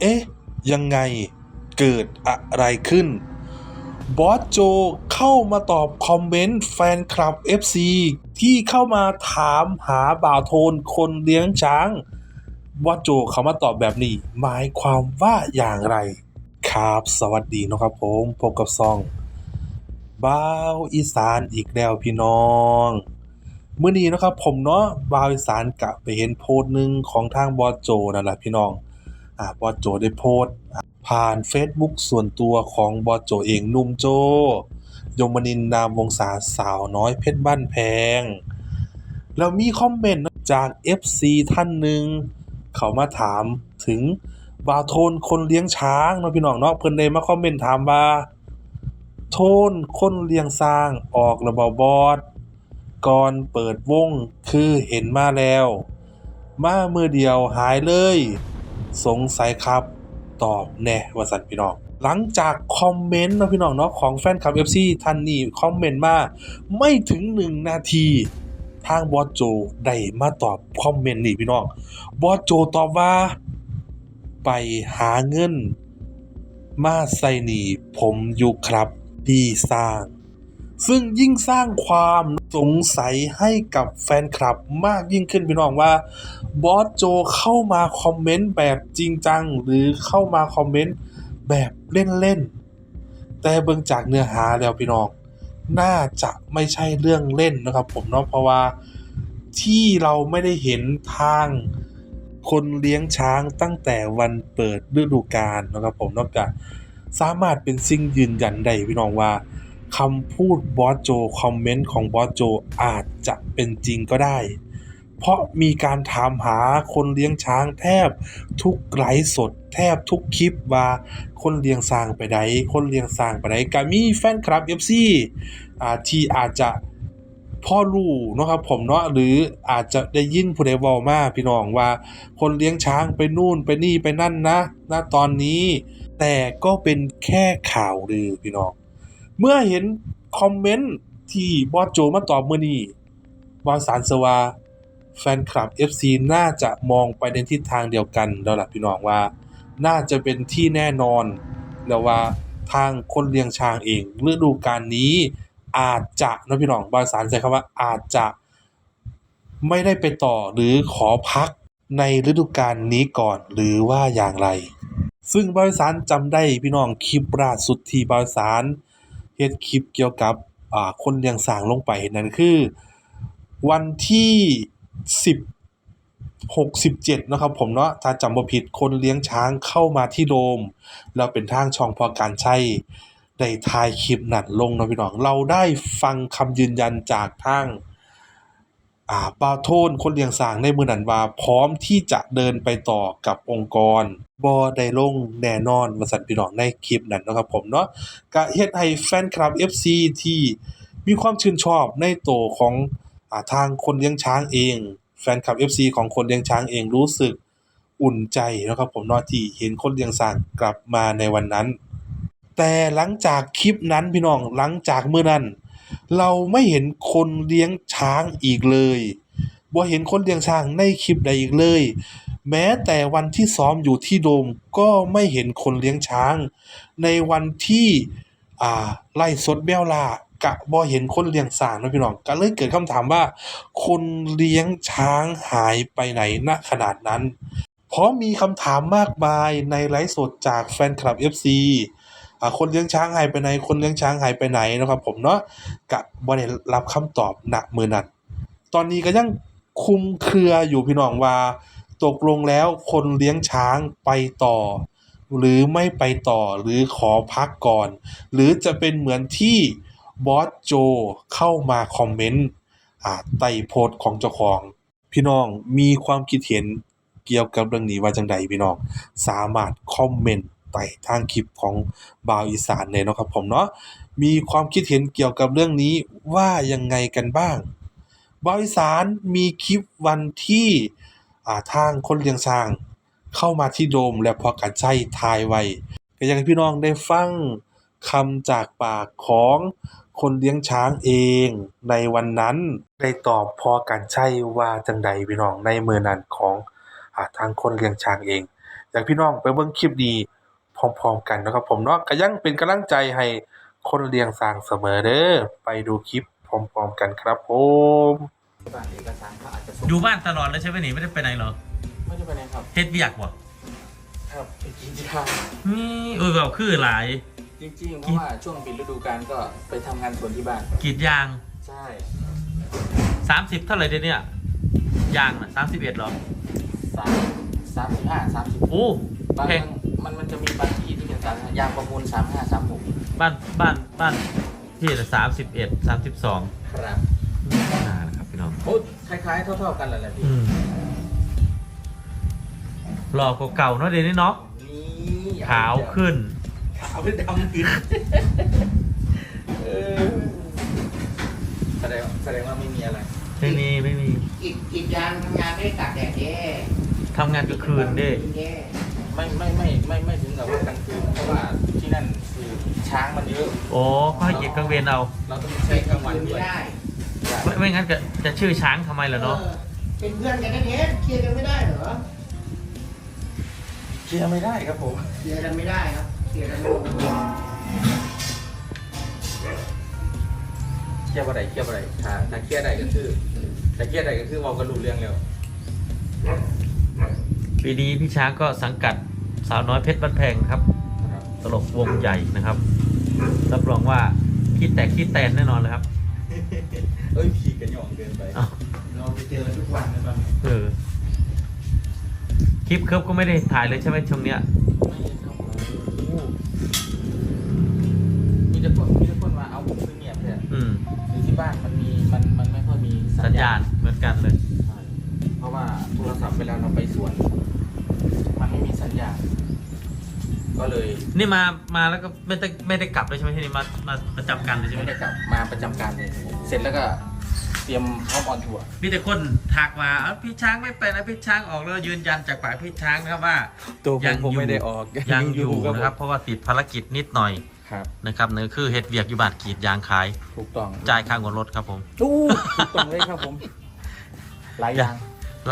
เอ๊ะ ยังไงเกิดอะไรขึ้น บอสโจเข้ามาตอบคอมเมนต์แฟนคลับ FC ที่เข้ามาถามหาบ่าวโทนคนเลี้ยงช้าง บอสโจเขามาตอบแบบนี้ หมายความว่าอย่างไร ครับสวัสดีนะครับผมพบกับซองบ้าวอีสานอีกแล้วพี่น้องเมื้อนี้นะครับผมเนาะบ้าวอีสานกะไปเห็นโพสต์หนึ่งของทางบอสโจนั่นแหละพี่น้อง บอสโจได้โพสต์ ผ่าน Facebook ส่วนตัวของบอสโจเองนุ่มโจ ยมนินนามวงศาสาวน้อยเพชรบ้านแพง แล้วมีคอมเมนต์จาก FC ท่านหนึ่ง เขามาถามถึงบาวโทนคนเลี้ยงช้างเนาะพี่น้องเนาะเพิ่นได้มาคอมเมนต์ถามว่า โทนคนเลี้ยงสร้างออกระเบาบอดก่อนเปิดวงคือเห็นมาแล้ว มามือเดียวหายเลย สงสัยครับ ตอบแน่ว่าสันพี่น้อง หลังจากคอมเมนต์นะพี่น้องเนาะของแฟนคลับ FC ท่านนี้คอมเมนต์มา ไม่ถึง1นาที ทางบอสโจได้มาตอบคอมเมนต์นี่พี่น้อง บอสโจตอบว่า ไปหาเงิน มาใส่หนีผมอยู่ครับ พี่สร้าง ซึ่งยิ่งสร้างความ สงสัยให้กับแฟนคลับมากยิ่งขึ้นพี่น้องว่าบอสโจเข้ามาคอมเมนต์แบบจริงจัง หรือเข้ามาคอมเมนต์แบบเล่นๆแต่เบิ่งจากเนื้อหาแล้วพี่น้อง น่าจะไม่ใช่เรื่องเล่นนะครับ ผมเนาะเพราะว่าที่เราไม่ได้เห็นทางคนเลี้ยงช้างตั้งแต่วันเปิดฤดูกาลนะครับผมนอกจากสามารถเป็นสิ่งยืนยันได้พี่น้องว่า คำพูดบอสโจคอมเมนต์ของบอสโจอาจจะเป็นจริงก็ได้ เพราะมีการถามหาคนเลี้ยงช้างแทบทุกไลฟ์สด แทบทุกคลิปว่าคนเลี้ยงสร้างไปไหนคนเลี้ยงสร้างไปไหนก็มีแฟนคลับ FC อ่าที่อาจจะพ่อรู้เนาะครับผมเนาะหรืออาจจะได้ยินผู้ใดเว้ามาพี่น้องว่า คนเลี้ยงช้างไปนู่นไปนี่ไปนั่นนะณตอนนี้ แต่ก็เป็นแค่ข่าวลือพี่น้อง เมื่อเห็นคอมเมนต์ที่บอสโจมาตอบเมื้อนี้บอสสารสวา แฟนคลับ FC น่าจะมองไปในทิศทางเดียวกันแล้วล่ะพี่น้องว่า น่าจะเป็นที่แน่นอน แล้วว่าทางคนเลี้ยงช้างเองฤดูกาลนี้อาจจะนะพี่น้องบาสารใช้คำว่าอาจจะไม่ได้ไปต่อหรือขอพักในฤดูกาลนี้ก่อนหรือว่าอย่างไร ซึ่งบริสารจำได้พี่น้องคลิปล่าสุดที่บริสาร เฮ็ดคลิปเกี่ยวกับ อ่า คนเลี้ยงสร้างลงไปนั่นคือ วันที่สิบหกสิบเจ็ดนะครับผมเนาะถ้าจำบ่ผิดคนเลี้ยงช้างเข้ามาที่โดม แล้วเป็นทางช่องพอการใช้ได้ถ่ายคลิปนั่นลงนะพี่น้อง เราได้ฟังคำยืนยันจากทาง อ่าบาโทนคนเลี้ยงสางในมือนันว่าพร้อมที่จะเดินไปต่อกับองค์กรบ่ได้ลงแน่นอนว่าซั่นพี่น้องในคลิปนั้นนะครับผมเนาะก็เฮ็ดให้แฟนคลับ FC ที่มีความชื่นชอบในตัวของอาทางคนเลี้ยงช้างเอง แฟนคลับ FC ของคนเลี้ยงช้างเองรู้สึกอุ่นใจนะครับผมเนาะที่เห็นคนเลี้ยงสางกลับมาในวันนั้น แต่หลังจากคลิปนั้นพี่น้องหลังจากเมื้อนั้น เราไม่เห็นคนเลี้ยงช้างอีกเลยบ่เห็นคนเลี้ยงช้างในคลิปใดอีกเลย แม้แต่วันที่ซ้อมอยู่ที่โดมก็ไม่เห็นคนเลี้ยงช้าง ในวันที่อ่าไล่สดแบ้วล่ากะบ่เห็นคนเลี้ยงช้างนะพี่น้องก็เลยเกิดคำถามว่า คนเลี้ยงช้างหายไปไหนณขนาดนั้น เพราะมีคำถามมากมายในไลฟ์สดจากแฟนคลับ FC คนเลี้ยงช้างหายไปไหน คนเลี้ยงช้างหายไปไหนนะครับผมเนาะกะบ่ได้รับคำตอบณมือนั้น ตอนนี้ก็ยังคุมเครืออยู่พี่น้องว่า ตกลงแล้วคนเลี้ยงช้างไปต่อ หรือไม่ไปต่อหรือขอพักก่อน หรือจะเป็นเหมือนที่บอสโจเข้ามาคอมเมนต์อ่าใต้โพสของเจ้าของ พี่น้องมีความคิดเห็นเกี่ยวกับเรื่องนี้ว่าจังใดพี่น้อง สามารถคอมเมนต์ ใต้ทางคลิปของบ่าวอีสานได้เนาะครับผมเนาะมีความคิดเห็นเกี่ยวกับเรื่องนี้ว่ายังไงกันบ้างบ่าวอีสานมีคลิปวันที่อาทางคนเลี้ยงช้าง เข้ามาที่โดมและพอกันใช้ทายไว้ก็อยากให้พี่น้องได้ฟังคำจากปากของคนเลี้ยงช้างเองในวันนั้นได้ตอบพอกันใช่ว่าจังใดพี่น้องในมื้อนั้นของอาทางคนเลี้ยงช้างเอง อยากพี่น้องไปเบิ่งคลิปดี พร้อมๆกันนะครับผมเนาะก็ยังเป็นกำลังใจให้คนเรียงสร้างเสมอเด้อไปดูคลิปพร้อมๆกันครับผมบ้านเอกสารเขาอาจจะส่งอยู่บ้านตลอดเลยใช่ไหมหนีไม่ได้ไปไหนเหรอไม่ได้ไปไหนครับเฮ็ดเบียกบ่ครับไปกินข้าวนี่เออแบบคือหลาย จริงๆเพราะว่าช่วงปิดฤดูกาลก็ไปทำงานสวนที่บ้านกรีดยางใช่สามสิบเท่าไหร่เดี๋ยวเนี่ยยางน่ะสามสิบเอ็ดหรอสามสามสิบห้าสามสิบโอ้บางแพง มันมันจะมีบางที่ที่เป็นสามยางประมูลสามห้าสามหกบ้านบ้านบ้านพี่สามสิบเอ็ดสามสิบสองครับน่านะครับพี่น้องโอ้คล้ายๆ เท่าๆกันแหละแหละพี่ อืมหล่อกว่าเก่าเนาะเดี๋ยวนี้เนาะนี่ขาวขึ้น ขาวเป็นดำขึ้นเออแสดงแสดงว่าไม่มีอะไร ไม่มีไม่มีอีกอีกยางทำงานไม่ได้ตากแดดแย่ทำงานกลางคืนเด้ แย่ไม่ไม่ไม่ไม่ไม่ถึง กับว่ากลางคืนเพราะว่าที่นั่นคือช้างมันเยอะโอ้ก็ให้เหยียดกลางเวรเอาเราต้องใช้กลางวันไม่ด้วยได้ไม่ไม่งั้นจะจะชื่อช้างทำไมล่ะเนาะออเป็นเพื่อนกันแท้ๆเคลียร์กันไม่ได้เหรอเคลียร์ไม่ได้ครับผมเคลียร์กันไม่ได้ครับเคลียร์กันไม่ลงตัวเคลียร์บ่ได้เคลียร์บ่ได้ถ้าถ้าเคลียร์ได้ก็คือถ้าเคลียร์ได้ก็คือเราก็รู้เรื่องแล้วปีนี้พี่ช้างก็สังกัด สาวน้อยเพชรบ้านแพงครับนะครับ ตลกวงใหญ่นะครับรับรองว่าขี้แตกขี้แตนแน่นอนเลยครับเอ้ยผีกันหย่องเกินไปอ้าวเราไปเจอทุกวันนะตอนนี้เออคลิปเคิร์ฟก็ไม่ได้ถ่ายเลยใช่ไหมช่วงเนี้ยไม่ครับมีแต่คนมีแต่คนมาเอาผมขึ้นเงียบเลยอืมอยู่ที่บ้านมันมีมันมันไม่ค่อยมีสัญญาณเหมือนกันเลยใช่เพราะว่าโทรศัพท์เวลาเราไปสวน มันไม่มีสัญญาณ ก็เลยนี่มามาแล้วก็ไม่ได้ไม่ได้กลับเลยใช่ไหมที่นี่มามาประจำกันเลยใช่ไหมไม่ได้กลับมาประจำการเลยเสร็จแล้วก็เตรียมพร้อมออนทัวร์มีแต่คนทักมาเอ้าพี่ช้างไม่ไปนะพี่ช้างออกแล้วยืนยันจากปากพี่ช้างนะครับว่า ตัวผมยังผมอยู่ ไม่ได้ออกยังอยู่ผมนะครับเพราะว่าติดภารกิจนิดหน่อยครับ นะครับนั่นก็คือเฮ็ดเวียกอยู่บ้านกรีดยางขายถูกต้องจ่ายค่างวดรถครับผมตู้ถูกต้องเลยครับผมหลายอย่าง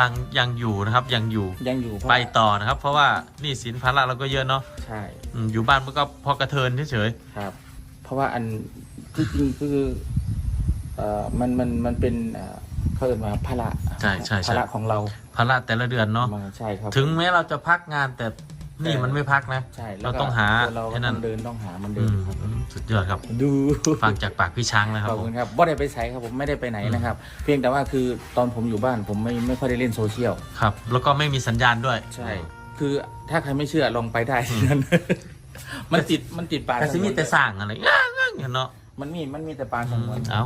ลังยังอยู่นะครับยังอยู่ยังอยู่เพราะไปต่อนะครับ เพราะว่าหนี่สินภาระเราก็เยอะเนาะใช่อืมอยู่บ้านมันก็พอกระเทินเฉยครับ เพราะว่าอันที่จริงคือเอ่อมันมันมันเป็นเอ่อเขาเรียกว่าภาระใช่ใช่ใช่ภาระของเราๆภาระแต่ละเดือนเนาะมาใช่ครับถึงแม้เราจะพักงานแต่นี่แต่มันไม่พักนะใช่แล้วเราก็ต้องหาตัวเราก็ไอ้นั่ต้นองเดินต้องหามันอืเดินมครับ สุดยอดครับ ดูฟังจากปากพี่ช้างนะคขรับอบผคุม ณครับว่าได้ไปใช้ครับผมไม่ได้ไปไหนนะครับ เพียงแต่ว่าคือตอนผมอยู่บ้านผมไม่ไม่ค่อยได้เล่นโซเชียลครับ แล้วก็ไม่มีสัญญาณด้วยใช่คือถ้าใครไม่เชื่อลองไปได้นั่นมันติดมันติดป่าแต่สิมีแต่สร้างอะไรง่างๆเนาะมันมีมันมีแต่ป่าสงวน เอา